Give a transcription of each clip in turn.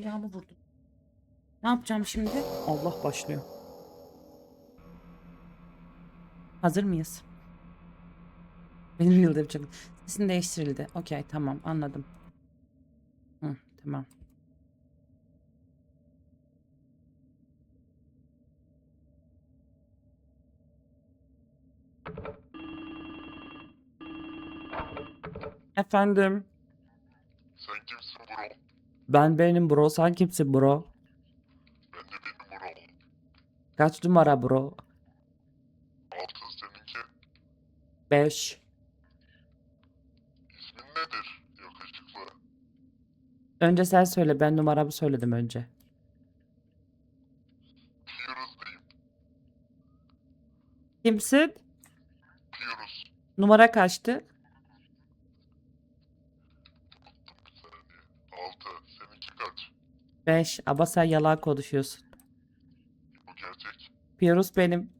Ayağımı vurdum. Ne yapacağım şimdi? Allah başlıyor. Hazır mıyız? Benim yılda yapacağım. Sesin değiştirildi. Okey tamam anladım. Hı, tamam. Efendim. Sen kimsin bro? Ben benim bro. Sen kimsin bro? Ben de benim bro. Kaç numara bro? Altın seninki. 5. İsmin nedir? Yakışıklı. Önce sen söyle. Ben numaramı söyledim önce. Pirus diyeyim. Kimsin? Numara kaçtı? Bir saniye. Altı. Seninki kaç? 5. Ama sen yalan konuşuyorsun. Bu gerçek. Pirus benim.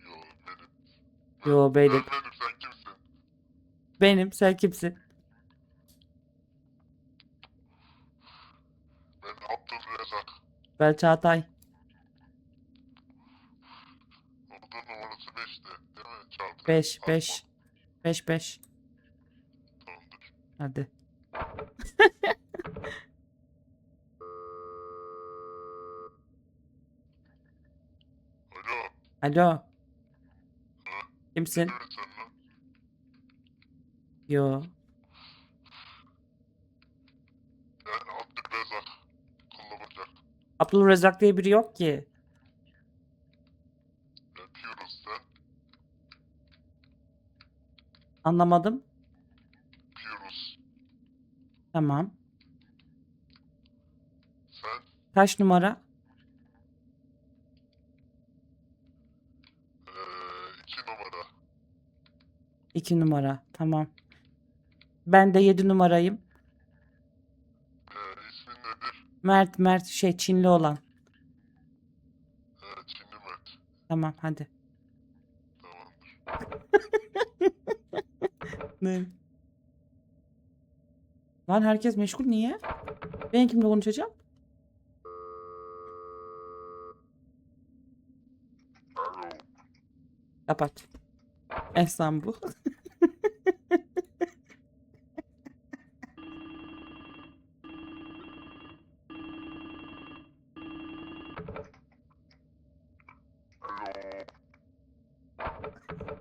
Yo benim. Yo Ben benim. benim. Sen kimsin? Benim. Sen kimsin? Ben Abdülrezzak. Ben Çağatay. Oda numarası 5'ti. Değil mi? Çağatay. 5. Asma. 5. 5 5. Tamamdır. Hadi. Alo. Kimsin? Yo. Ben Abdülrezzak. Kıllı bacak. Abdülrezzak diye biri yok ki. Pirus sen. Anlamadım. Pirus. Tamam. Sen. Kaç numara? Eee iki numara. 2 numara. Tamam. Ben de 7 numarayım. Eee ismin nedir? Mert Mert şey Çinli olan. Eee Çinli Mert. Tamam hadi. Tamamdır. Ne? Lan herkes meşgul niye? Ben kimle konuşacağım? Alo. Kapat. Efsan bu.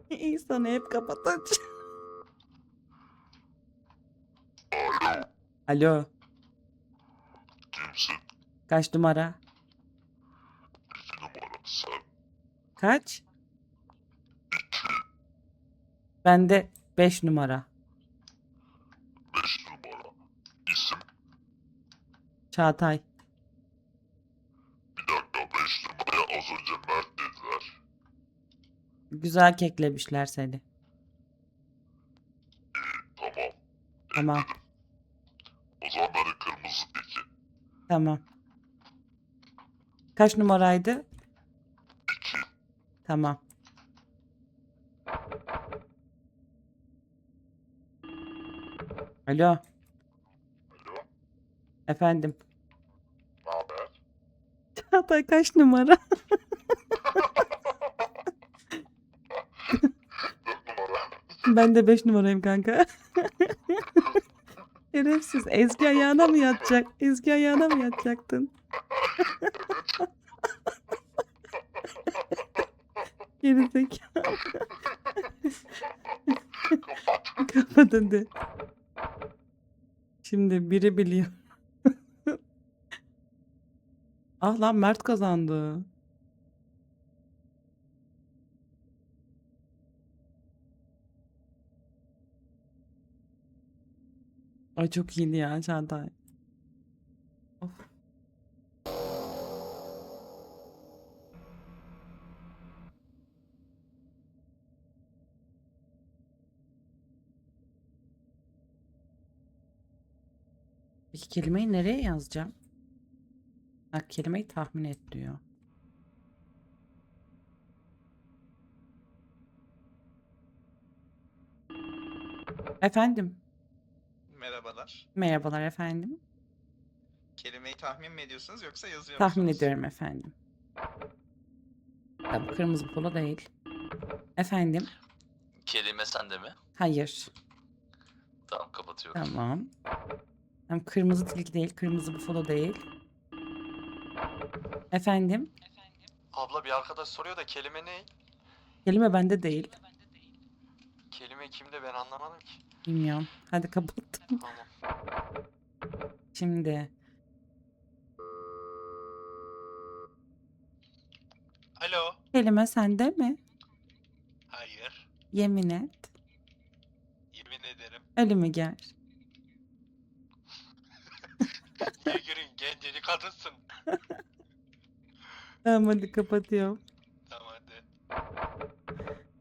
İnsanı hep. Alo. Alo. Kimsin? Kaç numara? İki numara. Sen. Kaç? İki. Ben de 5 numara. Beş numara. İsim. Çağatay. Bir dakika. Beş numaraya az önce Mert dediler. Güzel keklemişler seni. Tamam. Tamam. O zaman beni kırmızı iki. Tamam. Kaç numaraydı? İki. Tamam. Alo. Alo. Efendim. Ne haber? Çağatay kaç numara? Ben de 5 numarayım kanka. Şerefsiz. Ezgi ayağına mı yatacak? Ezgi ayağına mı yatacaktın? Gerizekalı. Kapat hadi. Şimdi biri biliyor. ah lan Mert kazandı. Ay çok iyiydi ya Çağatay. Kelimeyi nereye yazacağım? Ha, kelimeyi tahmin et diyor. Efendim. Merhabalar. Merhabalar efendim. Kelimeyi tahmin mi ediyorsunuz yoksa yazıyor Tahmin musunuz? ediyorum efendim. Ya bu kırmızı polo değil. Efendim? Kelime sende mi? Hayır. Tamam kapatıyorum. Tamam. Hem kırmızı tilki değil, kırmızı bufalo değil. Efendim? Abla bir arkadaş soruyor da kelime ne? Kelime bende değil. Kelime kimde ben anlamadım ki. Bilmiyorum. Hadi kapattım. Tamam. Şimdi. Alo. Kelime sende mi? Hayır. Yemin et. Yemin ederim. Ölümü gör. Görün gencecik kadınsın. Tamam hadi kapatıyorum. Tamam hadi.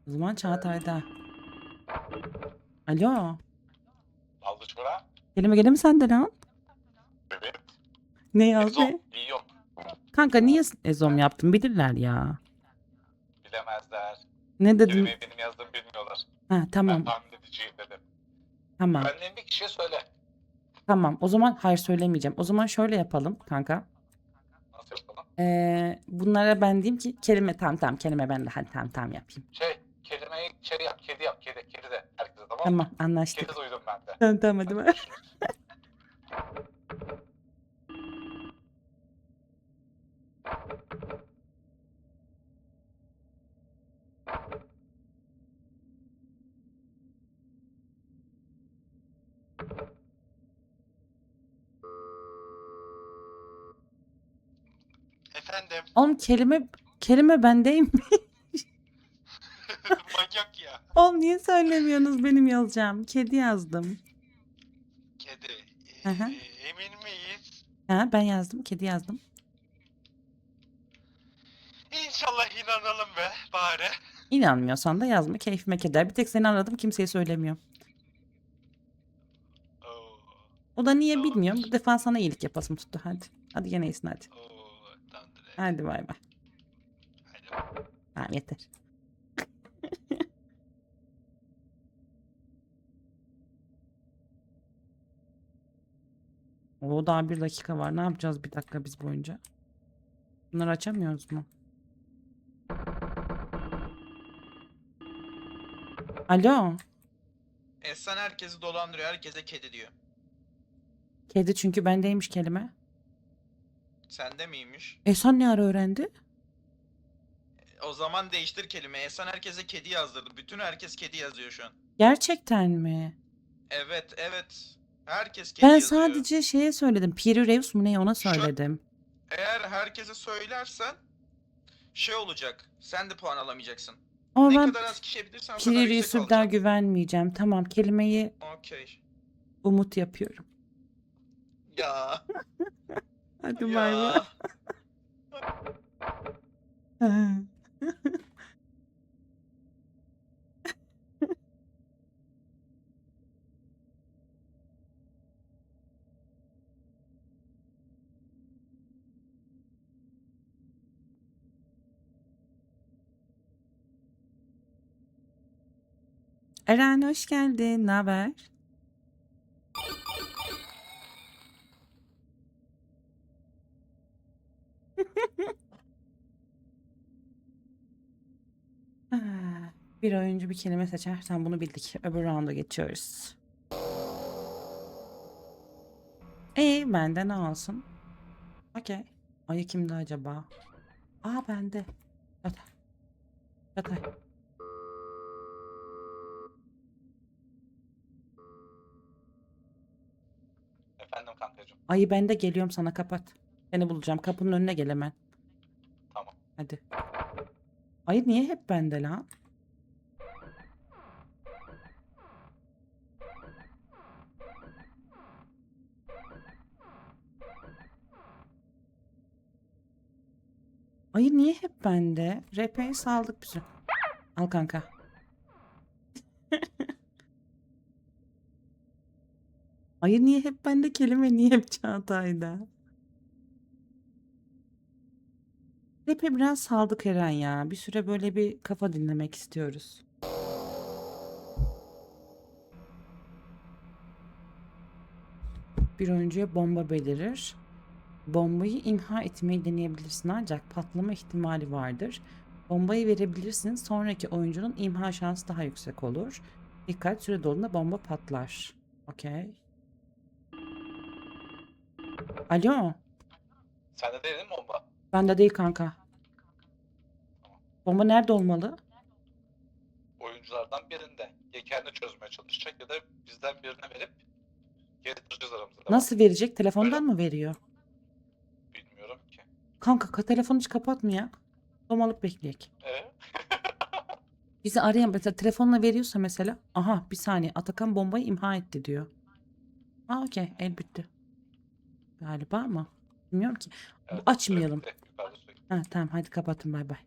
O zaman Çağatay'da. Alo. Aldı çıkara. Kelime gelir mi sende lan? Evet. Ne yazdı? Ezom. İyi yok. Kanka niye ezom yaptın? Bilirler ya. Bilemezler. Ne dedin? Kelimeyi benim yazdığımı bilmiyorlar. Ha tamam. Ben tahmin edeceğim dedim. Tamam. Benden bir kişiye söyle. Tamam. O zaman hayır söylemeyeceğim. O zaman şöyle yapalım kanka. Nasıl yapalım? Ee, bunlara ben diyeyim ki kelime tam tam kelime ben de hadi tam tam yapayım. Şey, kelimeyi kedi yap, kedi yap, kedi, kedi de herkese tamam mı? Tamam anlaştık. Kedi duydum ben de. Tamam tamam hadi bak. Efendim. Oğlum kelime kelime bendeyim. Manyak ya. Oğlum niye söylemiyorsunuz benim yazacağım? Kedi yazdım. Kedi. Ee, emin miyiz? Ha ben yazdım. Kedi yazdım. İnşallah inanalım be bari. İnanmıyorsan da yazma. Keyfime keder. Bir tek seni aradım. Kimseye söylemiyorum. Oo, O da niye Tamam. bilmiyorum. Bu defa sana iyilik yapasım tuttu. Hadi. Hadi gene iyisin hadi. oo. Hadi bay bay. Tamam yeter. O daha bir dakika var. Ne yapacağız bir dakika biz boyunca? Bunları açamıyoruz mu? Alo. Ehsan herkesi dolandırıyor. Herkese kedi diyor. Kedi çünkü bendeymiş kelime. Sende miymiş? Ehsan ne ara öğrendi? O zaman değiştir kelime. Ehsan herkese kedi yazdırdı. Bütün herkes kedi yazıyor şu an. Gerçekten mi? Evet, evet. Herkes kedi Ben yazıyor. sadece şeye söyledim. Piri Reus mu ne ona Şu söyledim. Eğer herkese söylersen şey olacak. Sen de puan alamayacaksın. Ama ne ben kadar az kişi bilirsen o kadar Piri yüksek daha güvenmeyeceğim. Tamam kelimeyi Okey. umut yapıyorum. Ya. Hadi bay bay. Eren hoş geldin. Ne haber? Bir oyuncu bir kelime seçer. Sen bunu bildik. Öbür rounda geçiyoruz. E bende ne olsun? Okey. Ayı kimdi acaba? Aa bende. Yatay. Yatay. Efendim kankacığım. Ayı bende geliyorum sana kapat. Seni bulacağım. Kapının önüne gel hemen. Tamam. Hadi. Ayı niye hep bende lan? Ayı niye hep bende? RP'yi saldık süre. Al kanka. Ayı niye hep bende? Kelime niye hep Çağatay'da? Rap'e biraz saldık Eren ya. Bir süre böyle bir kafa dinlemek istiyoruz. Bir oyuncuya bomba belirir. Bombayı imha etmeyi deneyebilirsin ancak patlama ihtimali vardır. Bombayı verebilirsin. Sonraki oyuncunun imha şansı daha yüksek olur. Dikkat süre dolduğunda bomba patlar. Okey. Alo. Sende değil mi bomba? Bende değil kanka. Bomba nerede olmalı? Oyunculardan birinde. Ya kendi çözmeye çalışacak ya da bizden birine verip getireceğiz aramızda. Nasıl verecek? Telefondan mı veriyor? Bilmiyorum ki. Kanka ka- telefonu hiç kapatmayak. Domalıp bekleyek. Ee? Bizi arayan mesela telefonla veriyorsa mesela aha bir saniye Atakan bombayı imha etti diyor. Aa okey el bitti. Galiba ama bilmiyorum ki. Evet, Açmayalım. Ha, tamam hadi kapatın bay bay.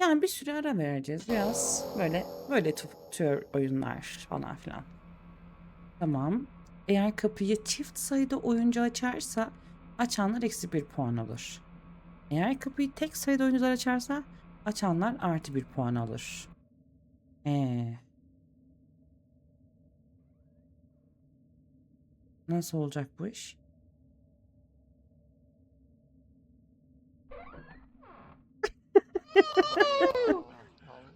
Yani bir süre ara vereceğiz. Biraz böyle böyle tür oyunlar falan filan. Tamam. Eğer kapıyı çift sayıda oyuncu açarsa açanlar eksi bir puan alır. Eğer kapıyı tek sayıda oyuncular açarsa açanlar artı bir puan alır. Ee. Nasıl olacak bu iş?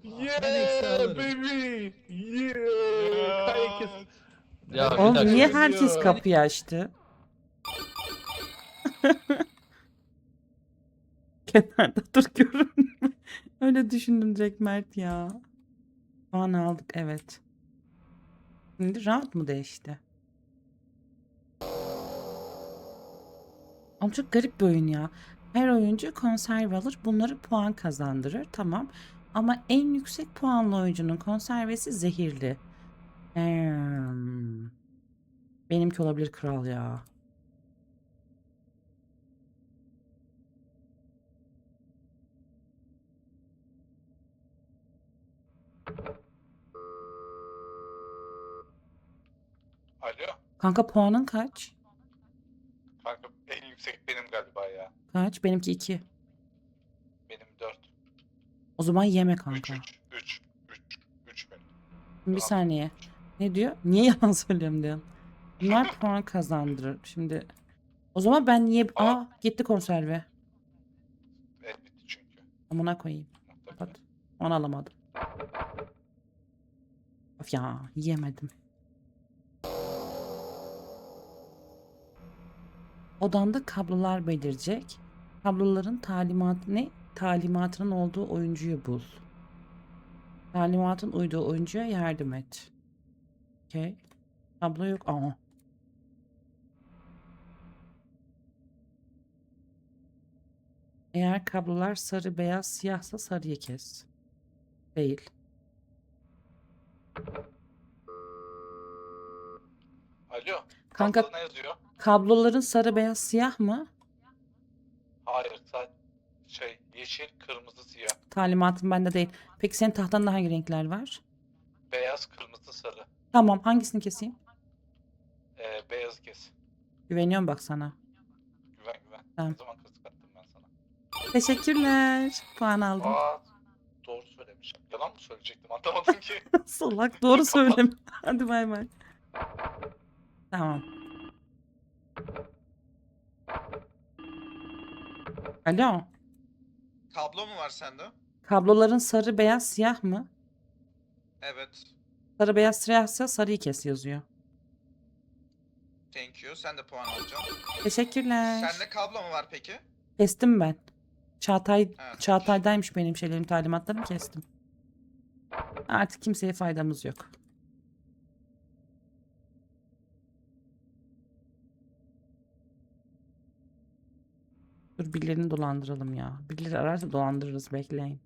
Yeah baby. Yeah. Herkes Ya bir Oğlum dakika. niye Herkes kapıyı açtı? Kenarda dur görünme. Öyle düşündüm direkt Mert ya. Puan aldık evet. Şimdi round mu değişti? Ama çok garip bir oyun ya. Her oyuncu konserve alır. Bunları puan kazandırır. Tamam. Ama en yüksek puanlı oyuncunun konservesi zehirli. Hmm. Benimki olabilir kral ya. Alo. Kanka puanın kaç? Yüksek benim galiba ya. Kaç? Benimki 2. Benim 4. O zaman yeme 3 kanka. 3 3 3 3 benim. Bir saniye. Ne diyor? Niye yalan söylüyorum diyorsun. Bunlar puan kazandırır. Şimdi o zaman ben niye... Aa gitti konserve. El bitti çünkü. Amına koyayım. Kapat. Onu alamadım. Of ya yiyemedim. Odanda kablolar belirecek. Kabloların talimatı ne? Talimatının olduğu oyuncuyu bul. Talimatın uyduğu oyuncuya yardım et. Okey. Kablo yok. Aa. Eğer kablolar sarı, beyaz, siyahsa sarıyı kes. Değil. Alo. Kanka Kanka. ne yazıyor? Kabloların sarı, beyaz, siyah mı? Hayır. Şey yeşil, kırmızı, siyah. Talimatım bende değil. Peki senin tahtanda hangi renkler var? Beyaz, kırmızı, sarı. Tamam hangisini keseyim? Ee, beyaz kes. Güveniyorum bak sana. Güven güven. Tamam. Ne zaman kızık attım ben sana. Teşekkürler. Puan aldım. Aa, doğru söylemişim. Yalan mı söyleyecektim? Anlamadım ki. Salak doğru söylem. Hadi bay bay. Tamam. Alo. Kablo mu var sende? Kabloların sarı, beyaz, siyah mı? Evet. Sarı, beyaz, siyahsa sarıyı kes yazıyor. Thank you. Sen de puan alacaksın. Teşekkürler. Sende kablo mu var peki? Kestim ben. Çağatay Ha, Çağatay'daymış benim şeylerim talimatlarımı kestim. Artık kimseye faydamız yok. Dur birilerini dolandıralım ya. Birileri ararsa dolandırırız bekleyin.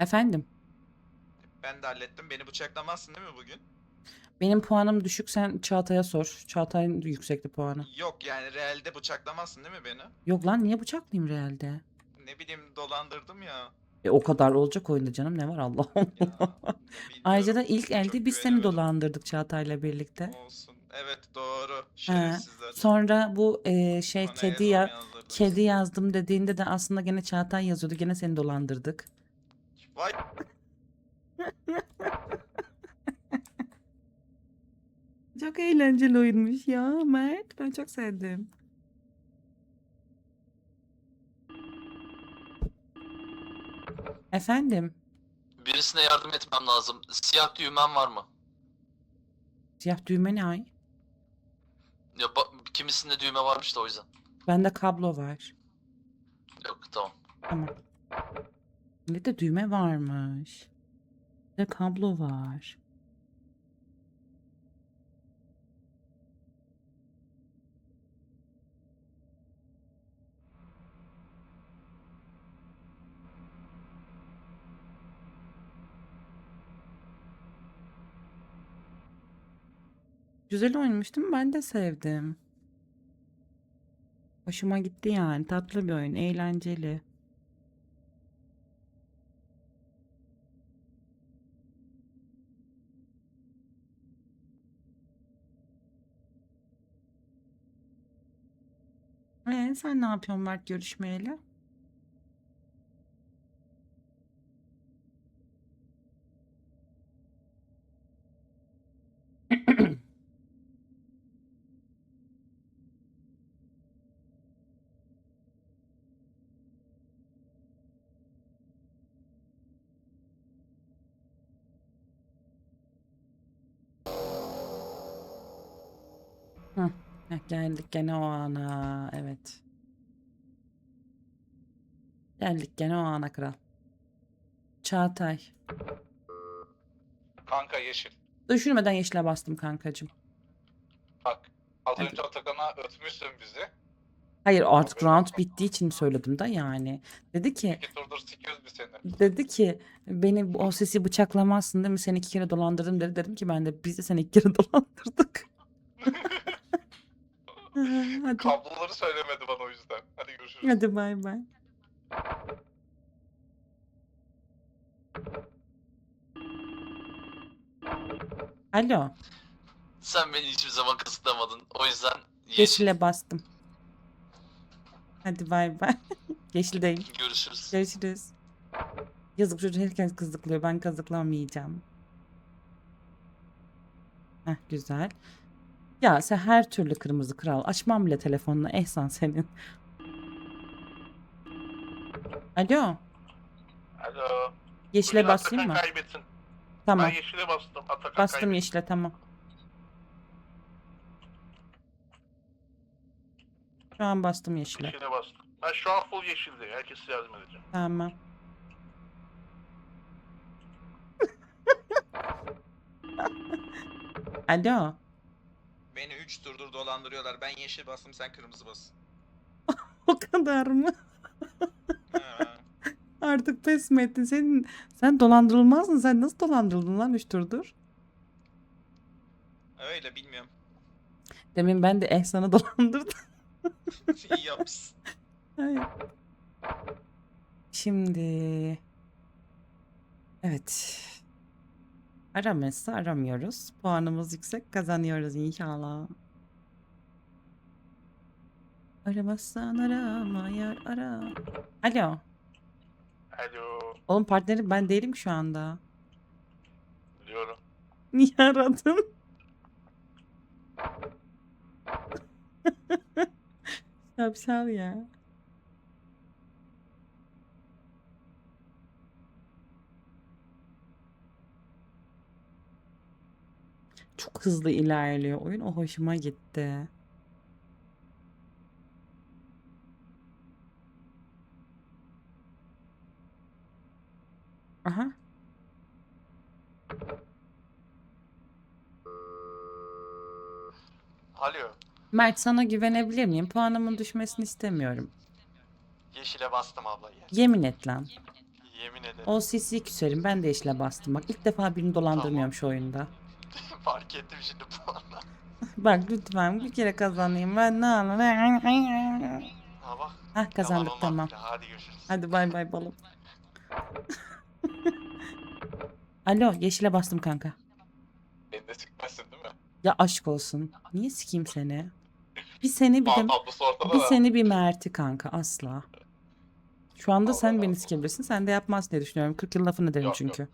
Efendim, Ben de hallettim. Beni bıçaklamazsın değil mi bugün? benim puanım düşük sen Çağatay'a sor. Çağatay'ın yüksekti puanı. Yok yani realde bıçaklamazsın değil mi beni? Yok lan niye bıçaklayayım realde? Ne bileyim dolandırdım ya. E, o kadar olacak oyunda canım ne var Allah Allah. Ayrıca da ilk elde biz seni dolandırdık Çağatay'la birlikte. Olsun. Evet doğru. Şerefsizler. Sonra bu e, şey Bana kedi ya kedi yazdım dediğinde de aslında gene Çağatay yazıyordu. Gene seni dolandırdık. Vay Çok eğlenceli oyunmuş ya Mert. Ben çok sevdim. Efendim, Birisine yardım etmem lazım. Siyah düğmen var mı? siyah düğme ne ay? Ya ba- kimisinde düğme varmış da o yüzden. Bende kablo var. Yok tamam. Tamam. Ne de düğme varmış. Bir de kablo var. Güzel oyunmuş değil? Ben de sevdim. Hoşuma gitti yani. Tatlı bir oyun, eğlenceli. Ee, sen ne yapıyorsun Mert görüşmeyeli? Heh, geldik gene o ana. Evet. Geldik gene o ana kral. Çağatay. Kanka yeşil. Düşünmeden yeşile bastım kankacığım. Bak. Az Hadi. önce Atakan'a ötmüşsün bizi. Hayır artık round bittiği için söyledim da yani. Dedi ki İki turdur sikiyoruz biz seni. dedi ki beni o sesi bıçaklamazsın değil mi? Seni iki kere dolandırdım dedi. Dedim ki ben de biz de seni iki kere dolandırdık. Hadi. Kabloları söylemedi bana o yüzden. Hadi görüşürüz. Hadi bay bay. Alo. Sen beni hiçbir zaman kısıtlamadın. O yüzden yeşil. Yeşile bastım. Hadi bay bay. Yeşildeyim. Görüşürüz. Görüşürüz. Yazık çocuk herkes kızıklıyor. Ben kazıklamayacağım. Heh güzel. Ya sen her türlü kırmızı kral. Açmam bile telefonunu. Ehsan senin. Alo. Alo. Yeşile Bugün basayım mı? Atakan kaybetsin. Tamam. Ben yeşile bastım. Atakan Bastım kaybetsin. yeşile tamam. Şu an bastım yeşile. Yeşile bastım. Ben şu an full yeşilde. Herkese yardım edeceğim. Tamam. Alo. Beni 3 turdur dolandırıyorlar. Ben yeşil bastım sen kırmızı bas. O kadar mı? Artık pes mi ettin? Senin, sen dolandırılmazdın. Sen nasıl dolandırıldın lan üç turdur? Öyle bilmiyorum. Demin ben de Ehsan'ı dolandırdım. İyi yapmışsın. Ay. Şimdi evet. Aramazsa aramıyoruz. Puanımız yüksek kazanıyoruz inşallah. Aramazsan arama yar ara. Alo. Alo. Oğlum partnerim ben değilim şu anda. Biliyorum. Niye aradın? Şapşal ya. Çok hızlı ilerliyor oyun. O hoşuma gitti. Aha. Alo. Mert sana güvenebilir miyim? Puanımın düşmesini istemiyorum. Yeşile bastım abla. Gel. Yemin et lan. Yemin ederim. O CC küserim. Ben de yeşile bastım. Bak ilk defa birini dolandırmıyorum şu oyunda. Fark ettim şimdi bu anda. Bak lütfen bir kere kazanayım. Ben ne anlarım. Ha bak. Hah kazandık yalan tamam. bile. Hadi görüşürüz. Hadi bay bay balım. Alo yeşile bastım kanka. Beni de sikmezsin değil mi? Ya aşk olsun. Niye sikeyim seni? Bir seni bir de, Aa, ablası ortada bir da. seni bir Mert'i kanka asla. Şu anda Allah sen beni Allah. sikebilirsin. Sen de yapmazsın diye düşünüyorum. 40 yıl lafını derim Yok, çünkü.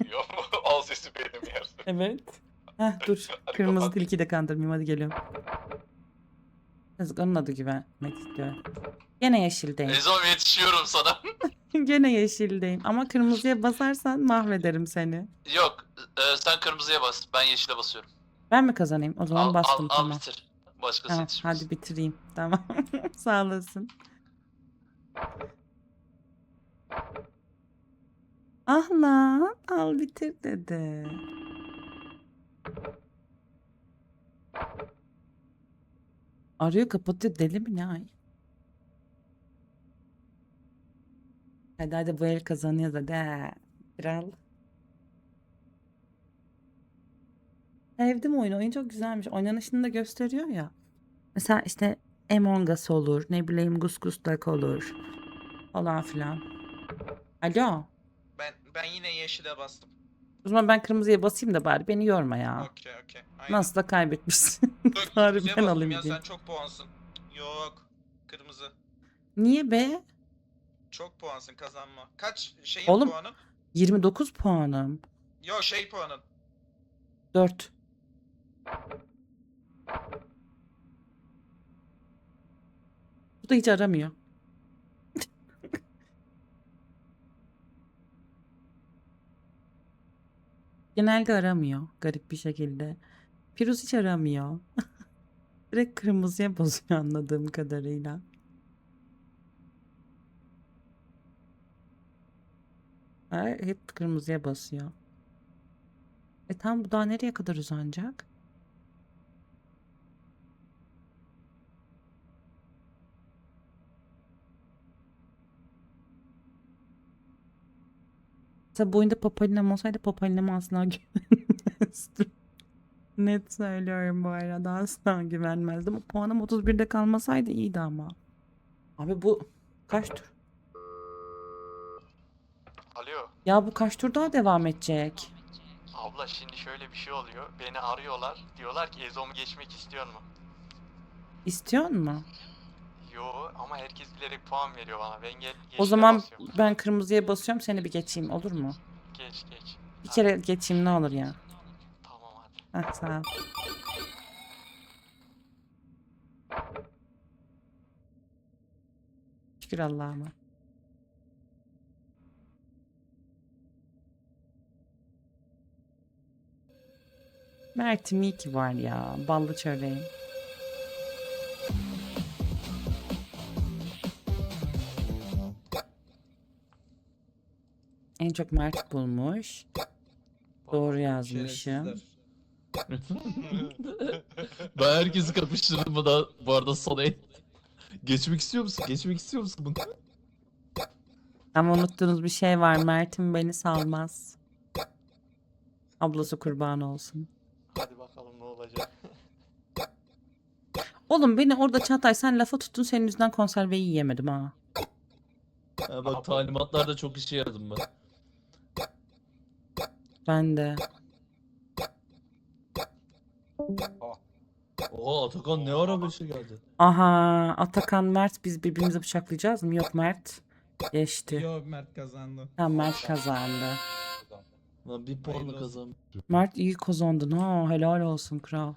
Biliyorum. Al sesi benim yersin. Evet. Heh dur. Hadi Kırmızı kapat. tilki de kandırmayayım hadi geliyorum. Yazık onun adı güvenmek istiyorum. Gene yeşildeyim. Ezom yetişiyorum sana. Gene yeşildeyim. Ama kırmızıya basarsan mahvederim seni. Yok e, sen kırmızıya bas. Ben yeşile basıyorum. Ben mi kazanayım? O zaman Al, bastım al, al tamam. bitir. Başkası Tamam, yetişmez. hadi bitireyim. Tamam. Sağ olasın. Ah lan, al bitir dedi. Arıyor kapatıyor deli mi ne ay? Hadi hadi bu el kazanıyoruz hadi. ha. Kral. Sevdim oyunu. Oyun çok güzelmiş. Oynanışını da gösteriyor ya. Mesela işte Among Us olur. Ne bileyim Gus Gus Duck olur. Falan filan. Alo. Ben ben yine yeşile bastım. O zaman ben kırmızıya basayım da bari beni yorma ya. Okey okey. Aynen. Nasıl da kaybetmişsin. Dur, bari ben bastım alayım ya diyeyim. sen çok puansın. Yok. Kırmızı. Niye be? Çok puansın kazanma. Kaç şeyin Oğlum- puanın? 29 puanım. Yo şey puanın. 4. Bu da hiç aramıyor. Genelde aramıyor garip bir şekilde. Pirus hiç aramıyor. Direkt kırmızıya basıyor anladığım kadarıyla. Hep kırmızıya basıyor. E tam bu daha nereye kadar uzanacak? Mesela bu oyunda Papalina'm olsaydı Papalina'ma asla güvenmezdim. Net söylüyorum bu arada asla güvenmezdim. Puanım 31'de kalmasaydı iyiydi ama. Abi bu kaç tur? Alo. Ya bu kaç tur daha devam edecek? Abla şimdi şöyle bir şey oluyor. Beni arıyorlar. Diyorlar ki Ezom geçmek istiyor mu? İstiyor mu? Yo ama herkes bilerek puan veriyor bana. Ben gel O zaman basıyorum. ben kırmızıya basıyorum seni bir geçeyim olur mu? Geç geç. Bir kere geçeyim ne olur ya. Tamam hadi. Heh, sağ ol. Şükür Allah'ıma. Mert'im iyi ki var ya. Ballı çöreğim. En çok Mert bulmuş. Doğru yazmışım. Ben herkesi kapıştırdım bu da bu arada son el. Geçmek istiyor musun? Geçmek istiyor musun bunu? Ama unuttuğunuz bir şey var. Mert'im beni salmaz. Ablası kurban olsun. Hadi bakalım ne olacak. Oğlum beni orada Çağatay sen lafa tuttun senin yüzünden konserveyi yiyemedim ha. Ha, bak talimatlarda çok işe yaradım ben. Ben de. Oo Atakan ne ara beşe geldi? Aha Atakan Mert biz birbirimizi bıçaklayacağız mı? Yok Mert. Geçti. Yo Mert kazandı. Tamam Mert kazandı. Lan bir puanla Hayırlı olsun. kazan. Mert iyi kazandın ha. Helal olsun kral.